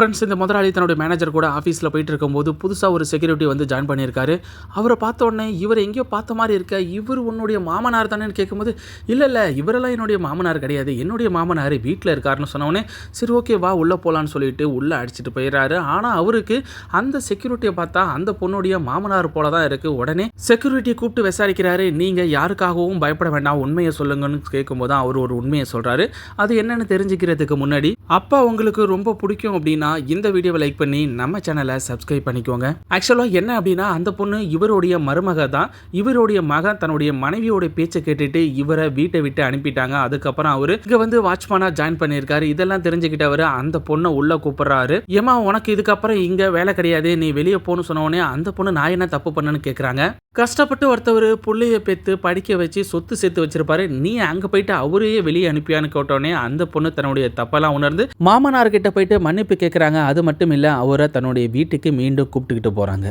Friends இந்த முதலாளி தன்னுடைய மேனேஜர் கூட ஆஃபீஸில் போயிட்டு இருக்கும்போது புதுசாக ஒரு செக்யூரிட்டி வந்து ஜாயின் பண்ணியிருக்காரு. அவரை பார்த்த உடனே இவர் எங்கேயோ பார்த்த மாதிரி இருக்க இவர் உன்னுடைய மாமனார் தானேன்னு கேட்கும்போது இல்லை இல்லை இவரெல்லாம் என்னுடைய மாமனார் கிடையாது. என்னுடைய மாமனார் வீட்டில் இருக்காருன்னு சொன்னோடனே சரி ஓகே வா உள்ளே போகலான்னு சொல்லிட்டு உள்ளே அடிச்சிட்டு போயிடுறாரு. ஆனால் அவருக்கு அந்த செக்யூரிட்டியை பார்த்தா அந்த பொண்ணுடைய மாமனார் போல தான் இருக்குது உடனே செக்யூரிட்டியை கூப்பிட்டு விசாரிக்கிறாரு. நீங்கள் யாருக்காகவும் பயப்பட வேண்டாம். உண்மையை சொல்லுங்கன்னு கேட்கும்போது தான் அவர் ஒரு உண்மையை சொல்கிறாரு அது என்னென்னு தெரிஞ்சுக்கிறதுக்கு முன்னாடி அப்பா உங்களுக்கு ரொம்ப பிடிக்கும் அப்படின்னா இந்த வீடியோவை லைக் பண்ணி நம்ம சேனலை சப்ஸ்கிரைப் பண்ணிக்கோங்க. ஆக்சுவலாக என்ன அப்படின்னா அந்த பொண்ணு இவருடைய மருமக தான். இவருடைய மகன் தன்னுடைய மனைவியோட பேச்சை கேட்டுட்டு இவரை வீட்டை விட்டு அனுப்பிட்டாங்க. அதுக்கப்புறம் அவரு இங்க வந்து வாட்ச்மேனாக ஜாயின் பண்ணியிருக்காரு. இதெல்லாம் தெரிஞ்சுக்கிட்டவர் அந்த பொண்ணை உள்ள கூப்பிடுறாரு. ஏமா உனக்கு இதுக்கப்புறம் இங்க வேலை கிடையாது. நீ வெளியே போகணும்னு சொன்ன உடனே அந்த பொண்ணு நான் என்ன தப்பு பண்ணேன்னு கேட்குறாங்க கஷ்டப்பட்டு ஒருத்தவர் பிள்ளைய பெற்று படிக்க வச்சு சொத்து சேர்த்து வச்சிருப்பாரு. நீ அங்கே போயிட்டு அவரையே வெளியே அனுப்பியான்னு கேட்டோடனே அந்த பொண்ணு தன்னுடைய தப்பெல்லாம் உணர்ந்து மாமனார்கிட்ட போயிட்டு மன்னிப்பு கேட்குறாங்க அது மட்டும் இல்லை அவரை தன்னுடைய வீட்டுக்கு மீண்டும் கூப்பிட்டுக்கிட்டு போகிறாங்க